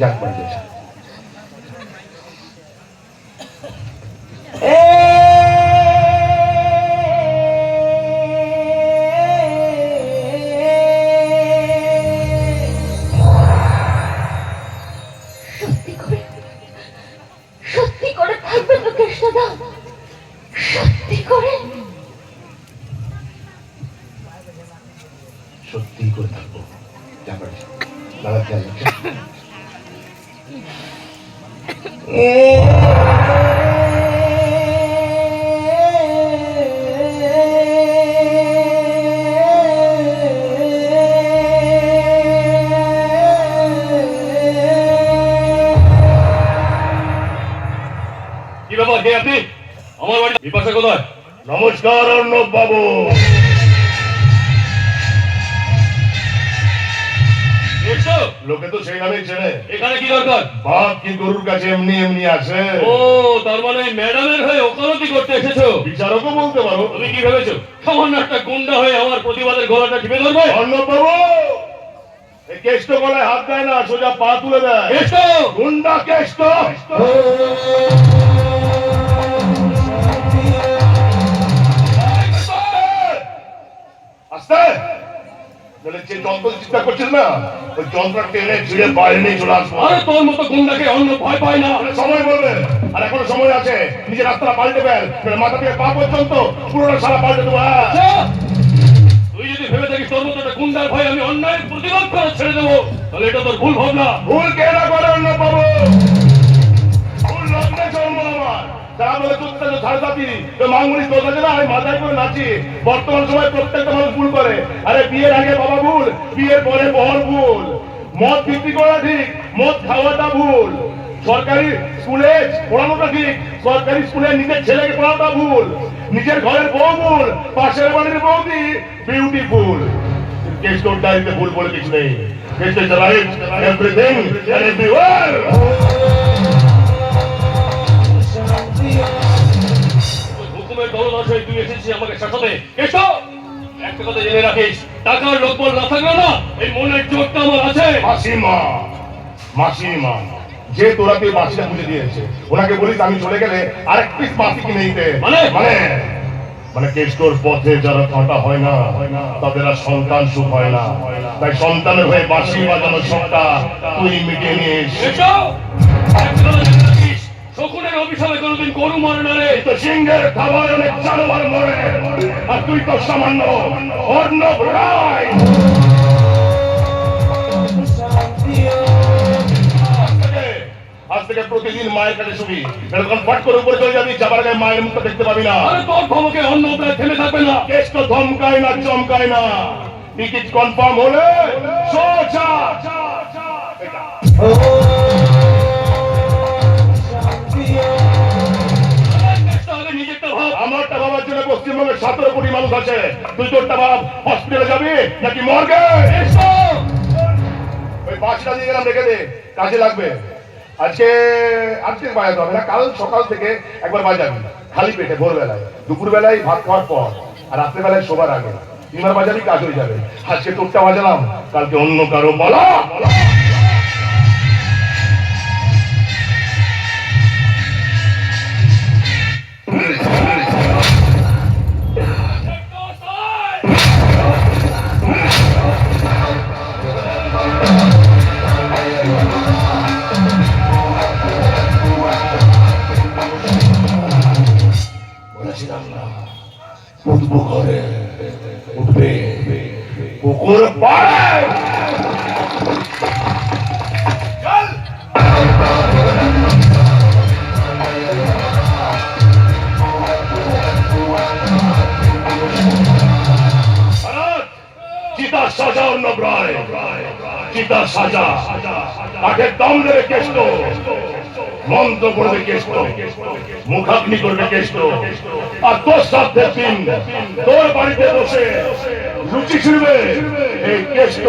যাক বাড়ি গেছে সত্যি করে? সত্যি করে সত্যি করে? সত্যি করে থাকব। যাক কি ব্যাপার কে আপনি? আমার বাড়ি বিপাশা কোথায়? নমস্কার অর্ণব বাবু। এসো। লোকে তো সেই নামেই চেনে। এখানে কি দরকার? বাপ কি গরুর কাছে এমনি এমনি আসে? ও তার মানে ম্যাডামের হয়ে ওকালতি করতে এসেছ? বিচারকও বলতে পারো। তুমি কি ভেবেছো? সামান্য একটা গুন্ডা হয়ে আমার প্রতিবাদের গলাটা টিপে ধরবে? অর্ণব বাবু এই কেষ্ট গলায় হাত দেয় না সোজা পা তুলে দেয়। এসো গুন্ডা কেষ্ট! আস্তে! যে যন্ত্র চিন্তা করছিস না ওই যন্ত্র টেনে ছিঁড়ে বাইরে নিয়ে চলে আসব আরে তোর মতো গুন্ডাকে অন্য ভয় পায় না। সময় বলবে আর এখনও সময় আছে নিজের রাস্তাটা পাল্টে ফেল মাথা থেকে পা পর্যন্ত পুরোটা সারা পাল্টে দেবো। আচ্ছা, তুই যদি ভেবে থাকিস তোর মতো একটা গুন্ডার ভয় আমি অন্যায় প্রতিবাদ করে ছেড়ে দেবো তাহলে এটা তোর ভুল ভাবনা। ভুল কে নিজের ভুল। নিজের ঘরের বউ ভুল, পাশের বাড়ির বৌদি বিউটিফুল ডায়েরিতে ভুল বলে কিছু নেই। কেষ্ট কথা জেনে রাখিস টাকার লোকবল না থাকলে না এই মনের চোখটা আমার আছে। মাসিমা মাসিমা যে তোরা তুই মাসিটা বুঝে দিয়েছে ওনাকে বলিস আমি চলে গেলে আরেক পিস মাসি কিনে দিতে। মানে? মানে? মানে কেষ্টর পথে যারা কাঁটা হয় না তাদের আর সন্তান সুখ হয় না। তাই সন্তানের হয়ে বাঁশি বাজানোর শখটা তুই মিটিয়ে নিস। কোনোদিন গরু মরে না রে তো সিংহের খাবার অনেক জানোয়ার মরে। আর তুই তো সামান্য অর্ণব রায় থেকে- থেকে প্রতিদিন মায়ের কাছে শুবি। এরকম ফট করে উপরে চলে যাবি যাবার আগে মায়ের মুখটা দেখতে পাবি না। আরে তোর ধমকে অন্য প্রায় থেমে থাকবে না। কেস তো ধমকায় না চমকায় না। টিকিট কনফার্ম হলে সোজা কোটি মানুষ আছে। তুই তোরটা ভাব হসপিটালে যাবি নাকি মর্গে ওই বাসটা দিয়ে গেলাম, রেখে দে। কাজে লাগবে। আজকে আজকে বাজাতে হবে না, কাল সকাল থেকে একবার বাজাবি। খালি পেটে, ভোরবেলায়। দুপুরবেলায় ভাত খাওয়ার পর আর রাত্রেবেলায় শোবার আগে। তিনবার বাজাবি, কাজ হয়ে যাবে। আজকে তোরটা বাজালাম, কালকে অন্য কারও বলা। উঠবো ঘরে উঠবে কুকুর পাড়ায় চিতা সাজা অর্ণব রায় চিতা সাজা। তাকে দম দেবে কেষ্ট। মন্ত্র করবে কেষ্ট। মুখাগ্নি করবে কেষ্ট। আর তোর সাথে দিন তোর বাড়িতে বসে লুচি ছিড়বে এই কেষ্ট।